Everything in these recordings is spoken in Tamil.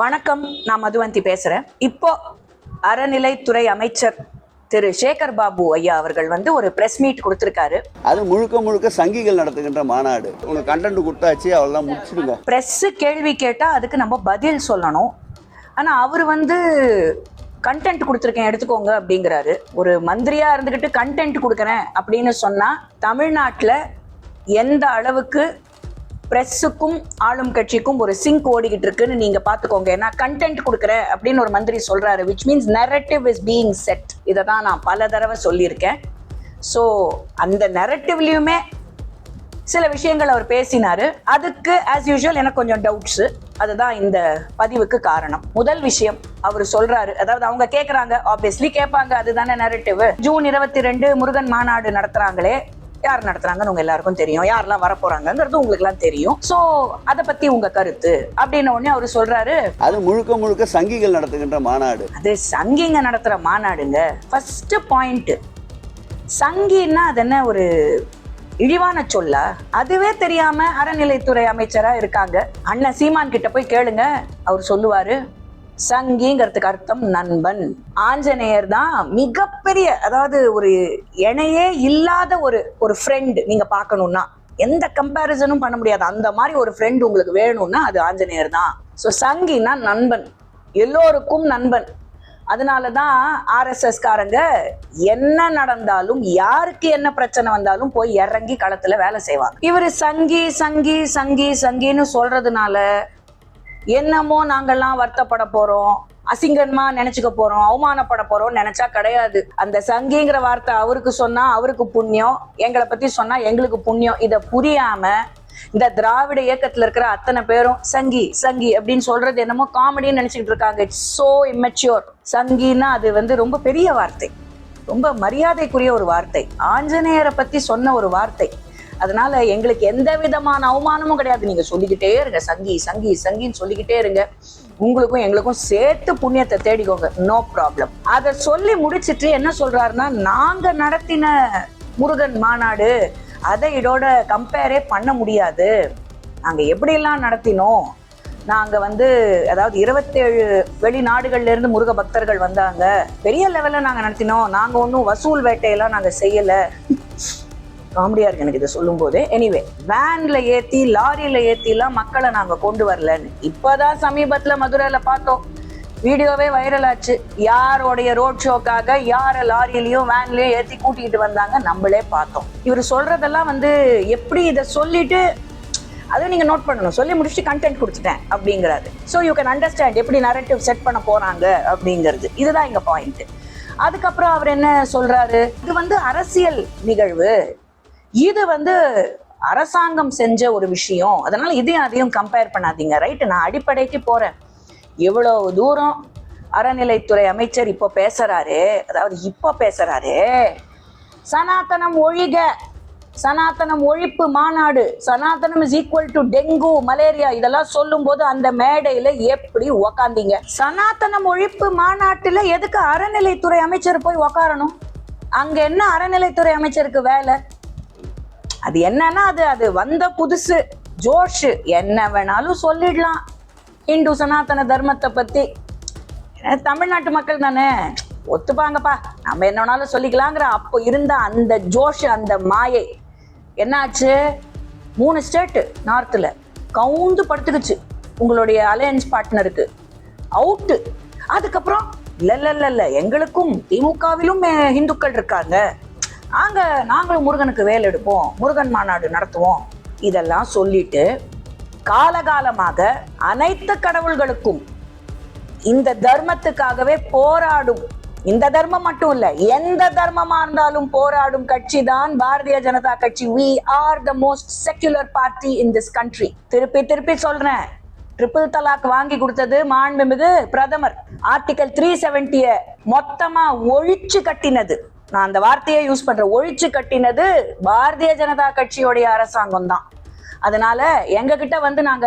வணக்கம் நான் மதுவந்தி பேசுறேன். இப்போ அறநிலைத்துறை அமைச்சர் திரு சேகர் பாபு ஐயா அவர்கள் வந்து ஒரு பிரஸ் மீட் கொடுத்திருக்காரு. அது முழுக்க முழுக்க சங்கிகள் நடத்துகின்ற மாநாடு. உனக்கு கண்டென்ட் கொடுத்தாச்சு அவெல்லாம் முடிச்சிடுங்க. பிரஸ் கேள்வி கேட்டா அதுக்கு நம்ம பதில் சொல்லணும். ஆனா அவர் வந்து கண்டென்ட் கொடுத்துருக்கேன் எடுத்துக்கோங்க அப்படிங்கிறாரு. ஒரு மந்திரியா இருந்துகிட்டு கண்டென்ட் கொடுக்குறேன் அப்படின்னு சொன்னா தமிழ்நாட்டுல எந்த அளவுக்கு பிரஸ்ஸுக்கும் ஆளும் கட்சிக்கும் ஒரு சிங்க் ஓடிக்கிட்டு இருக்குன்னு நீங்க பாத்துக்கோங்க. ஏன்னா கண்டென்ட் கொடுக்குறேன் அப்படின்னு ஒரு மந்திரி சொல்றாரு. Which means narrative is being set இதை தான் நான் பல தடவை சொல்லியிருக்கேன். ஸோ அந்த நெரட்டிவ்லையுமே சில விஷயங்கள் அவர் பேசினாரு. அதுக்கு ஆஸ் யூஷுவல் எனக்கு கொஞ்சம் டவுட்ஸு அதுதான் இந்த பதிவுக்கு காரணம். முதல் விஷயம் அவர் சொல்றாரு. அதாவது அவங்க கேட்குறாங்க ஆப்வியஸ்லி கேட்பாங்க அதுதானே நெரட்டிவ் ஜூன் இருபத்தி ரெண்டு முருகன் மாநாடு நடத்துறாங்களே. யார் நடத்துறாங்கன்னு உங்க எல்லாருக்கும் தெரியும். யாரெல்லாம் வர போறாங்கிறது உங்களுக்கு எல்லாம் தெரியும். சோ அத பத்தி உங்க கருத்து அப்படின்ன உடனே அவர் சொல்றாரு அது முழுக்க முழுக்க சங்கிகள் நடத்துகின்ற மாநாடு. அது சங்கிங்க நடத்துற மாநாடுங்க. ஃபர்ஸ்ட் பாயிண்ட் சங்கின்னா அது என்ன ஒரு இழிவான சொல்லா? அதுவே தெரியாம அறநிலைத்துறை அமைச்சரா இருக்காங்க. அண்ணன் சீமான் கிட்ட போய் கேளுங்க. அவர் சொல்லுவாரு சங்கிங்கிறதுக்கு அர்த்தம் நண்பன். ஆஞ்சநேயர் தான் மிகப்பெரிய அதாவது ஒரு இணையே இல்லாத ஒரு ஒரு ஃப்ரெண்ட் நீங்க பார்க்கணும்னா எந்த கம்பேரிசனும் பண்ண முடியாது. அந்த மாதிரி ஒரு ஃப்ரெண்ட் உங்களுக்கு வேணும்னா அது ஆஞ்சநேயர் தான். ஸோ சங்கினா நண்பன். எல்லோருக்கும் நண்பன். அதனால தான் ஆர்எஸ்எஸ்காரங்க என்ன நடந்தாலும் யாருக்கு என்ன பிரச்சனை வந்தாலும் போய் இறங்கி களத்துல வேலை செய்வாங்க. இவர் சங்கி சங்கி சங்கி சங்கின்னு சொல்றதுனால என்னமோ நாங்கெல்லாம் வருத்தப்பட போறோம். அசிங்கமா நினைச்சுக்க போறோம். அவமானப்பட போறோம் நினைச்சா கிடையாது. அந்த சங்கிங்கிற வார்த்தை அவருக்கு சொன்னா அவருக்கு புண்ணியம். எங்களை பத்தி சொன்னா எங்களுக்கு புண்ணியம். இத புரியாம இந்த திராவிட இயக்கத்துல இருக்கிற அத்தனை பேரும் சங்கி சங்கி அப்படின்னு சொல்றது என்னமோ காமெடின்னு நினைச்சுக்கிட்டு இருக்காங்க. இட்ஸ் சோ இம்மெச்சூர் சங்கின்னா அது வந்து ரொம்ப பெரிய வார்த்தை. ரொம்ப மரியாதைக்குரிய ஒரு வார்த்தை. ஆஞ்சநேயரை பத்தி சொன்ன ஒரு வார்த்தை. அதனால எங்களுக்கு எந்த விதமான அவமானமும் கிடையாது. நீங்க சொல்லிக்கிட்டே இருங்க. சங்கி சங்கி சங்கின்னு சொல்லிக்கிட்டே இருங்க. உங்களுக்கும் எங்களுக்கும் சேர்த்து புண்ணியத்தை தேடிக்கோங்க. நோ ப்ராப்ளம் அதை சொல்லி முடிச்சிட்டு என்ன சொல்றாருன்னா நாங்க நடத்தின முருகன் மாநாடு அதை இதோட கம்பேரே பண்ண முடியாது. நாங்க எப்படியெல்லாம் நடத்தினோம்? நாங்க வந்து அதாவது இருபத்தேழு வெளிநாடுகள்ல இருந்து முருக பக்தர்கள் வந்தாங்க. பெரிய லெவல்ல நாங்க நடத்தினோம். நாங்க ஒன்றும் வசூல் வேட்டையெல்லாம் நாங்க செய்யல. காமெடியா இருக்கு எனக்கு இதை சொல்லும் போது எனிவே வேன்ல ஏத்தி லாரியில ஏத்தி எல்லாம் மக்களை நாங்க கொண்டு வரலன்னு. இப்பதான் சமீபத்துல மதுரையில பார்த்தோம். வீடியோவே வைரல் ஆச்சு. யாரோடைய ரோட் ஷோக்காக யார லாரியிலயும் வேன்லயும் ஏத்தி கூட்டிகிட்டு வந்தாங்க நம்மளே பார்த்தோம். இவர் சொல்றதெல்லாம் வந்து எப்படி இதை சொல்லிட்டு அதுவும் நீங்க நோட் பண்ணணும். சொல்லி முடிச்சுட்டு கண்டென்ட் கொடுத்துட்டேன் அப்படிங்கிறாரு. ஸோ யூ கேன் அண்டர்ஸ்டாண்ட் எப்படி நரேட்டிவ் செட் பண்ண போறாங்க அப்படிங்கிறது. இதுதான் இங்க பாயிண்ட் அதுக்கப்புறம் அவர் என்ன சொல்றாரு? இது வந்து அரசியல் நிகழ்வு. இது வந்து அரசாங்கம் செஞ்ச ஒரு விஷயம். அதனால இதையும் அதையும் கம்பேர் பண்ணாதீங்க. ரைட்டு நான் அடிப்படைக்கு போறேன். இவ்வளோ தூரம் அறநிலைத்துறை அமைச்சர் இப்போ பேசுறாரு. அதாவது இப்போ பேசுறாரு. சனாதனம் ஒழிக. சனாதனம் ஒழிப்பு மாநாடு. சனாதனம் is equal to dengue malaria இதெல்லாம் சொல்லும்போது அந்த மேடையில எப்படி உக்காந்தீங்க? சனாதனம் ஒழிப்பு மாநாட்டுல எதுக்கு அறநிலைத்துறை அமைச்சர் போய் உக்காரணும்? அங்க என்ன அறநிலைத்துறை அமைச்சருக்கு வேலை? அது என்னன்னா அது அது வந்த புதுசு. ஜோஷ் என்ன வேணாலும் சொல்லிடலாம். இந்து சனாதன தர்மத்தை பத்தி. தமிழ்நாட்டு மக்கள் தானே. ஒத்துப்பாங்கப்பா. நம்ம என்ன வேணாலும் சொல்லிக்கலாங்கிற அப்போ இருந்த அந்த ஜோஷ் அந்த மாயை. என்னாச்சு? மூணு ஸ்டேட்டு நார்த்தில் கவுந்து படுத்துக்குச்சு. உங்களுடைய அலையன்ஸ் பார்ட்னருக்கு அவுட்டு அதுக்கப்புறம் இல்லை இல்லை இல்லை இல்லை. எங்களுக்கும் திமுகவிலும் இந்துக்கள் இருக்காங்க. நாங்க நாங்களும் முருகனுக்கு வேலை எடுப்போம் முருகன் மாநாடு நடத்துவோம். இதெல்லாம் சொல்லிட்டு காலகாலமாக அனைத்து கடவுள்களுக்கும் இந்த தர்மத்துக்காகவே போராடும். இந்த தர்மம் மட்டும் இல்ல எந்த தர்மமா இருந்தாலும் போராடும் கட்சி தான் பாரதிய ஜனதா கட்சி. We are the most secular party in this country திருப்பி திருப்பி சொல்றேன். ட்ரிபிள் தலாக் வாங்கி கொடுத்தது மாண்புமிகு பிரதமர். ஆர்டிகல் த்ரீ செவன்டிய மொத்தமா ஒழிச்சு கட்டினது. நான் அந்த வார்த்தையை யூஸ் பண்றேன் ஒழிச்சு கட்டினது பாரதிய ஜனதா கட்சியோடைய அரசாங்கம் தான். அதனால எங்க கிட்ட வந்து நாங்க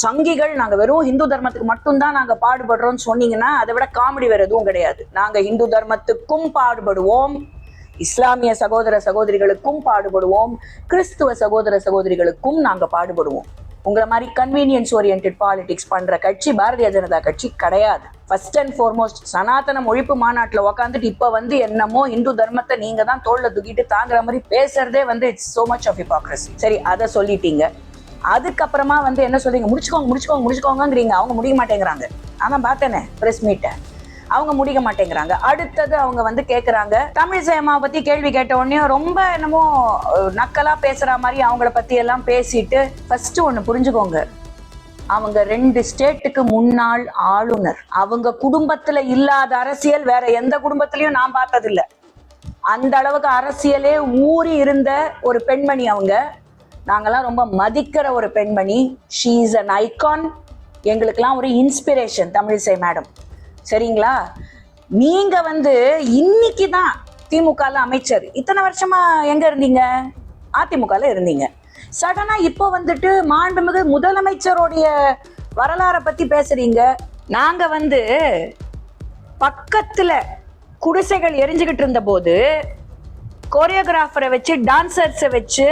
சங்கிகள் நாங்க வெறும் இந்து தர்மத்துக்கு மட்டும்தான் நாங்க பாடுபடுறோம்னு சொன்னீங்கன்னா அதை விட காமெடி வேற எதுவும் கிடையாது. நாங்க இந்து தர்மத்துக்கும் பாடுபடுவோம். இஸ்லாமிய சகோதர சகோதரிகளுக்கும் பாடுபடுவோம். கிறிஸ்துவ சகோதர சகோதரிகளுக்கும் நாங்க பாடுபடுவோம். உங்களை மாதிரி கன்வீனியன்ஸ் ஓரியன்ட் பாலிடிக்ஸ் பண்ற கட்சி பாரதிய ஜனதா கட்சி கிடையாது. ஃபர்ஸ்ட் அண்ட் ஃபார்மோஸ்ட் சனாதன ஒழிப்பு மாநாட்டில் உக்காந்துட்டு இப்போ வந்து என்னமோ இந்து தர்மத்தை நீங்க தான் தோல்ல தூக்கிட்டு தாங்குற மாதிரி பேசுறதே வந்து it's so much of hypocrisy சரி அதை சொல்லிட்டீங்க. அதுக்கப்புறமா வந்து என்ன சொல்றீங்க? முடிச்சுக்கோங்க முடிச்சுக்கோங்க முடிச்சுக்கோங்கிறீங்க அவங்க முடிய மாட்டேங்கிறாங்க. அதான் பார்த்தேனே ப்ரெஸ் மீட்டை அவங்க முடிக்க மாட்டேங்கிறாங்க. அடுத்தது அவங்க வந்து கேட்குறாங்க தமிழ் அம்மா பத்தி கேள்வி கேட்ட உடனே ரொம்ப என்னமோ நக்கலாக நக்கலா பேசுற மாதிரி அவங்கள பத்தி எல்லாம் பேசிட்டு ஃபர்ஸ்ட் ஒண்ணு புரிஞ்சுக்கோங்க. அவங்க ரெண்டு ஸ்டேட்டுக்கு முன்னாள் ஆளுநர். அவங்க குடும்பத்துல இல்லாத அரசியல் வேற எந்த குடும்பத்திலயும் நான் பார்த்ததில்ல. அந்த அளவுக்கு அரசியலே ஊறி இருந்த ஒரு பெண்மணி அவங்க. நாங்கெல்லாம் ரொம்ப மதிக்கிற ஒரு பெண்மணி. ஷீ இஸ் அன் ஐகான் எங்களுக்கெல்லாம் ஒரு இன்ஸ்பிரேஷன் தமிழிசை மேடம். சரிங்களா? நீங்க வந்து இன்னைக்கு தான் திமுகல அமைச்சர். இத்தனை வருஷமா எங்க இருந்தீங்க? அதிமுகல இருந்தீங்க. சடனா இப்போ வந்துட்டு மாண்புமிகு முதலமைச்சருடைய வரலாறை பத்தி பேசுறீங்க. நாங்க வந்து பக்கத்துல குடிசைகள் எரிஞ்சுக்கிட்டு இருந்த போது கோரியோகிராஃபரை வச்சு டான்சர்ஸை வச்சு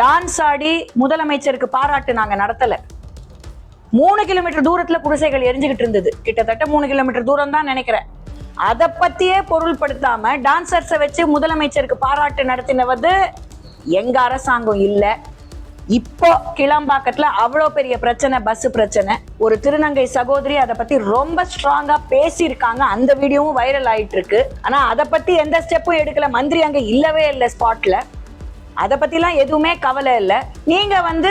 டான்ஸ் ஆடி முதலமைச்சருக்கு பாராட்டு நாங்கள் நடத்தலை. மூணு கிலோமீட்டர் தூரத்துல குடிசைகள் எரிஞ்சுக்கிட்டு இருந்தது. கிட்டத்தட்ட மூணு கிலோமீட்டர் தூரம் தான் நினைக்கிறேன். அதை பத்தியே பொருள்படுத்தாம டான்சர்ஸை வச்சு முதலமைச்சருக்கு பாராட்டு நடத்தினவது எங்க அரசாங்கம் இல்லை. இப்போ கிளம்பாக்கத்துல அவ்வளோ பெரிய பிரச்சனை பஸ் பிரச்சனை. ஒரு திருநங்கை சகோதரி அதை பத்தி ரொம்ப ஸ்ட்ராங்கா பேசியிருக்காங்க. அந்த வீடியோவும் வைரல் ஆயிட்டு இருக்கு. ஆனா அதை பத்தி எந்த ஸ்டெப்பும் எடுக்கல. மந்திரி அங்க இல்லவே இல்லை ஸ்பாட்ல அதை பத்திலாம் எதுவுமே கவலை இல்லை. நீங்க வந்து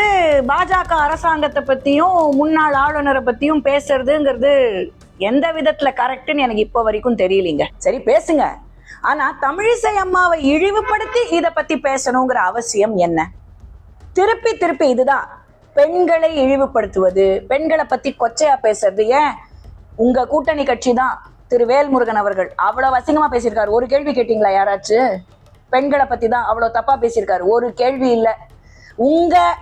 பாஜக அரசாங்கத்தை பத்தியும் முன்னாள் ஆளுநரை பத்தியும் பேசுறதுங்கிறது எந்த விதத்துல கரெக்ட்னு எனக்கு இப்போ வரைக்கும் தெரியலீங்க. சரி பேசுங்க. ஆனா தமிழிசை அம்மாவை இழிவுபடுத்தி இதை பத்தி பேசணுங்கிற அவசியம் என்ன? திருப்பி திருப்பி இதுதான். பெண்களை இழிவுபடுத்துவது பெண்களை பத்தி கொச்சையா பேசுறது ஏன்? உங்க கூட்டணி கட்சி தான். திரு வேல்முருகன் அவர்கள் அவ்வளவு அசிங்கமா பேசியிருக்காரு. ஒரு கேள்வி கேட்டீங்களா யாராச்சும் பெண்களை பத்தி தான் அவ்வளவு தப்பா பேசியிருக்காரு. ஒரு கேள்வி இல்ல. உங்க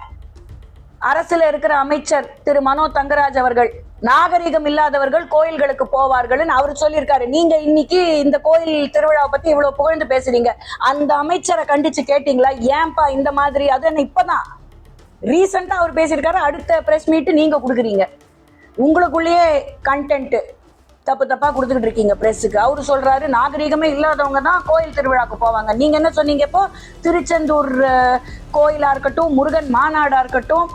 அரசுல இருக்கிற அமைச்சர் திரு. மனோ தங்கராஜ் அவர்கள் நாகரிகம் இல்லாதவர்கள் கோயில்களுக்கு போவார்கள்னு அவர் சொல்லியிருக்காரு. நீங்க இன்னைக்கு இந்த கோயில் திருவிழாவை பத்தி இவ்வளவு புகழ்ந்து பேசுறீங்க. அந்த அமைச்சரை கண்டிச்சு கேட்டீங்களா? ஏன்பா இந்த மாதிரி? அது என்ன இப்பதான்? ரீசெண்டா அவர் பேசியிருக்காரு. அடுத்த பிரஸ் மீட் நீங்க கொடுக்குறீங்க. உங்களுக்குள்ளேயே கண்டென்ட் தப்பு தப்பா கொடுத்துக்கிட்டு இருக்கீங்க பிரஸுக்கு அவரு சொல்றாரு நாகரிகமே இல்லாதவங்க தான் கோயில் திருவிழாக்கு போவாங்க. நீங்க என்ன சொன்னீங்க இப்போ? திருச்செந்தூர் கோயிலா இருக்கட்டும் முருகன் மாநாடா இருக்கட்டும்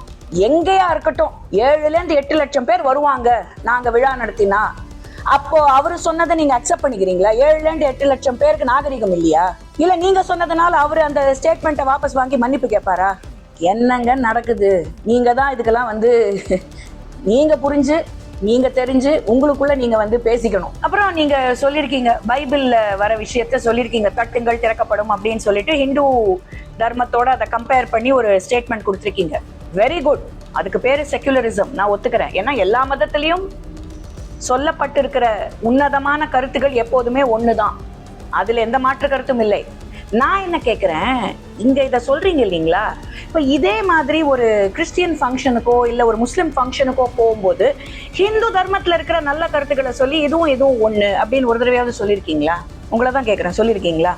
எங்கேயா இருக்கட்டும் ஏழுல இருந்து எட்டு லட்சம் பேர் வருவாங்க நாங்க விழா நடத்தினா. அப்போ அவரு சொன்னதை நீங்க அக்செப்ட் பண்ணிக்கிறீங்களா? ஏழுல இருந்து எட்டு லட்சம் பேருக்கு நாகரிகம் இல்லையா? இல்ல நீங்க சொன்னதுனால அவரு அந்த ஸ்டேட்மெண்ட்டை வாபஸ் வாங்கி மன்னிப்பு கேட்பாரா? என்னங்க நடக்குது? நீங்க தான் இதுக்கெல்லாம் வந்து நீங்க புரிஞ்சு நீங்க தெரிஞ்சு உங்களுக்குள்ள நீங்க வந்து பேசிக்கணும். அப்புறம் நீங்க சொல்லியிருக்கீங்க பைபிள்ல வர விஷயத்த சொல்லியிருக்கீங்க தட்டுங்கள் திறக்கப்படும் அப்படின்னு சொல்லிட்டு ஹிந்து தர்மத்தோட அதை கம்பேர் பண்ணி ஒரு ஸ்டேட்மெண்ட் கொடுத்துருக்கீங்க. வெரி குட் அதுக்கு பேரு செக்குலரிசம் நான் ஒத்துக்கிறேன். ஏன்னா எல்லா மதத்திலையும் சொல்லப்பட்டிருக்கிற உன்னதமான கருத்துக்கள் எப்போதுமே ஒண்ணுதான். அதுல எந்த மாற்று கருத்தும் இல்லை. நான் என்ன கேட்குறேன் இங்கே இதை சொல்கிறீங்க இல்லைங்களா? இப்போ இதே மாதிரி ஒரு கிறிஸ்டியன் ஃபங்க்ஷனுக்கோ இல்லை ஒரு முஸ்லீம் ஃபங்க்ஷனுக்கோ போகும்போது ஹிந்து தர்மத்தில் இருக்கிற நல்ல கருத்துக்களை சொல்லி இதுவும் இதுவும் ஒன்று அப்படின்னு ஒரு தடவையாவது சொல்லியிருக்கீங்களா? உங்களை தான் கேட்குறேன் சொல்லியிருக்கீங்களா?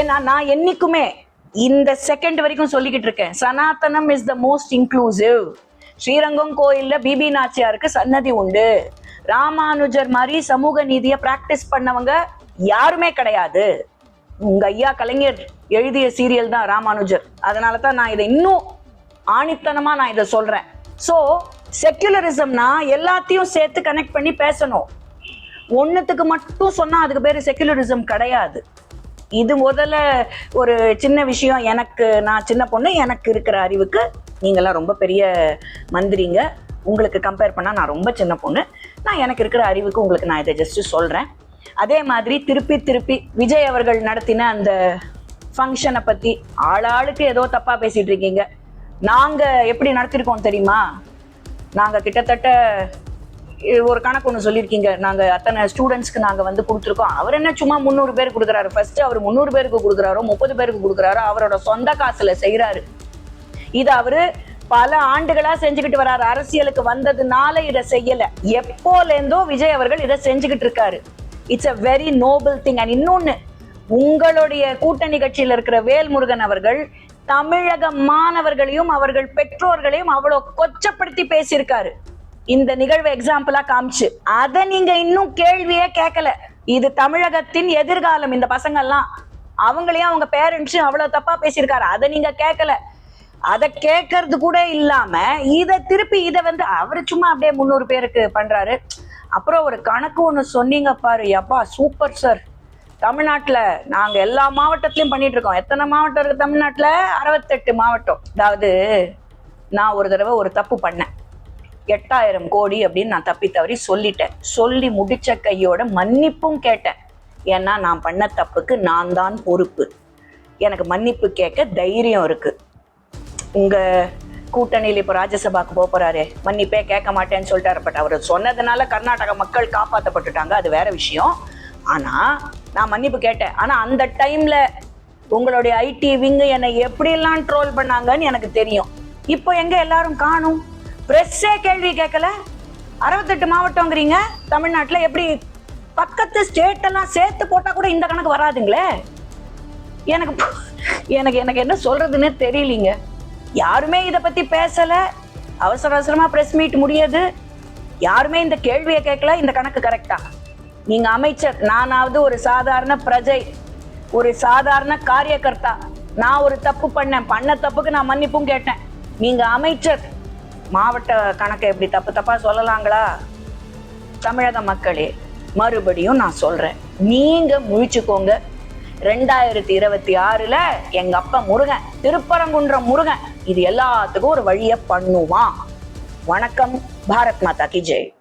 ஏன்னா நான் என்னைக்குமே இந்த செகண்ட் வரைக்கும் சொல்லிக்கிட்டு இருக்கேன். சனாதனம் is the most inclusive Srirangam கோயிலில் பிபி நாச்சியாருக்கு சன்னதி உண்டு. ராமானுஜர் மாதிரி சமூக நீதியை ப்ராக்டிஸ் பண்ணவங்க யாருமே கிடையாது. உங்க ஐயா கலைஞர் எழுதிய சீரியல் தான் ராமானுஜர். அதனால தான் நான் இதை இன்னும் ஆணித்தனமா நான் இதை சொல்றேன். ஸோ செக்யுலரிசம்னா எல்லாத்தையும் சேர்த்து கனெக்ட் பண்ணி பேசணும். ஒன்றுத்துக்கு மட்டும் சொன்னா அதுக்கு பேர் செக்குலரிசம் கிடையாது. இது முதல்ல ஒரு சின்ன விஷயம். எனக்கு நான் சின்ன பொண்ணு எனக்கு இருக்கிற அறிவுக்கு நீங்களாம் ரொம்ப பெரிய மந்திரிங்க. உங்களுக்கு கம்பேர் பண்ணால் நான் ரொம்ப சின்ன பொண்ணு. நான் எனக்கு இருக்கிற அறிவுக்கு உங்களுக்கு நான் இதை ஜஸ்ட் சொல்கிறேன் அதே மாதிரி திருப்பி திருப்பி விஜய் அவர்கள் நடத்தின அந்த ஃபங்க்ஷனை பத்தி ஆளாளுக்கு ஏதோ தப்பா பேசிட்டு இருக்கீங்க. நாங்க எப்படி நடத்திருக்கோம் தெரியுமா? நாங்க கிட்டத்தட்ட ஒரு கணக்கு ஒன்று சொல்லியிருக்கீங்க. நாங்க அத்தனை ஸ்டூடெண்ட்ஸ்க்கு நாங்க வந்து கொடுத்துருக்கோம். அவர் என்ன சும்மா முந்நூறு பேர் கொடுக்குறாரு? ஃபர்ஸ்ட் அவர் முந்நூறு பேருக்கு கொடுக்குறாரோ முப்பது பேருக்கு கொடுக்குறாரோ அவரோட சொந்த காசுல செய்யறாரு இது அவரு பல ஆண்டுகளா செஞ்சுக்கிட்டு வர்றாரு அரசியலுக்கு வந்ததுனால இதை செய்யல. எப்போல இருந்தோ விஜய் அவர்கள் இதை செஞ்சுக்கிட்டு இருக்காரு. It's a very noble thing and இன்னொன்னு உங்களுடைய கூட்டணி கட்சியில இருக்கிற வேல்முருகன் அவர்கள் தமிழக மாணவர்களையும் அவர்கள் பெற்றோர்களையும் அவ்வளவு கொச்சப்படுத்தி பேசியிருக்காரு. இந்த நிகழ்வு எக்ஸாம்பிளா காமிச்சு. அத நீங்க இன்னும் கேள்வியே கேட்கல. இது தமிழகத்தின் எதிர்காலம். இந்த பசங்க எல்லாம் அவங்களையும் அவங்க பேரண்ட்ஸும் அவ்வளவு தப்பா பேசியிருக்காரு. அதை நீங்க கேட்கல. அத கேட்கறது கூட இல்லாம இதை திருப்பி இத வந்து அவரு சும்மா அப்படியே முந்நூறு பேருக்கு பண்றாரு. அப்புறம் ஒரு கணக்கு ஒன்று சொன்னீங்க பாரு அப்பா சூப்பர் சார் தமிழ்நாட்டில் நாங்கள் எல்லா மாவட்டத்திலையும் பண்ணிட்டு இருக்கோம். எத்தனை மாவட்டம் இருக்கு தமிழ்நாட்டில்? அறுபத்தெட்டு மாவட்டம். அதாவது நான் ஒரு தடவை ஒரு தப்பு பண்ணேன். எட்டாயிரம் கோடி அப்படின்னு நான் தப்பி தவறி சொல்லிட்டேன். சொல்லி முடிச்ச கையோட மன்னிப்பும் கேட்டேன். ஏன்னா நான் பண்ண தப்புக்கு நான் தான் பொறுப்பு. எனக்கு மன்னிப்பு கேட்க தைரியம் இருக்கு. உங்கள் கூட்டணியில் இப்போ ராஜ்யசபாக்கு போக போறாரு. மன்னிப்பே கேட்க மாட்டேன்னு சொல்லிட்டாரு. பட் அவர் சொன்னதுனால கர்நாடக மக்கள் காப்பாற்றப்பட்டுட்டாங்க அது வேற விஷயம். ஆனா நான் மன்னிப்பு கேட்டேன். ஆனா அந்த டைம்ல உங்களுடைய ஐடி விங்கு என்னை எப்படியெல்லாம் ட்ரோல் பண்ணாங்கன்னு எனக்கு தெரியும். இப்போ எங்க எல்லாரும் காணும்? ப்ரெஸ்ஸே கேள்வி கேட்கல. அறுபத்தெட்டு மாவட்டங்கிறீங்க. தமிழ்நாட்டில் எப்படி பக்கத்து ஸ்டேட் எல்லாம் சேர்த்து போட்டா கூட இந்த கணக்கு வராதுங்களே? எனக்கு எனக்கு எனக்கு என்ன சொல்றதுன்னே தெரியலீங்க. யாருமே இதை பத்தி பேசல. அவசர அவசரமா பிரஸ் மீட் முடியுது. யாருமே இந்த கேள்வியை கேட்கல. இந்த கணக்கு கரெக்டா நீங்க அமைச்சர் நானாவது ஒரு சாதாரண பிரஜை ஒரு சாதாரண காரியகர்த்தா. நான் ஒரு தப்பு பண்ணேன். பண்ண தப்புக்கு நான் மன்னிப்பும் கேட்டேன். நீங்க அமைச்சர் மாவட்ட கணக்கை எப்படி தப்பு தப்பா சொல்லலாங்களா? தமிழக மக்களே மறுபடியும் நான் சொல்றேன். நீங்க முழிச்சுக்கோங்க. ரெண்டாயிரத்தி இருபத்தி ஆறுல எங்க அப்பா முருகன் திருப்பரங்குன்றம் முருகன். இது எல்லாத்துக்கும் ஒரு வழியை பண்ணுவான். வணக்கம் பாரத் மாதா கி ஜெய்.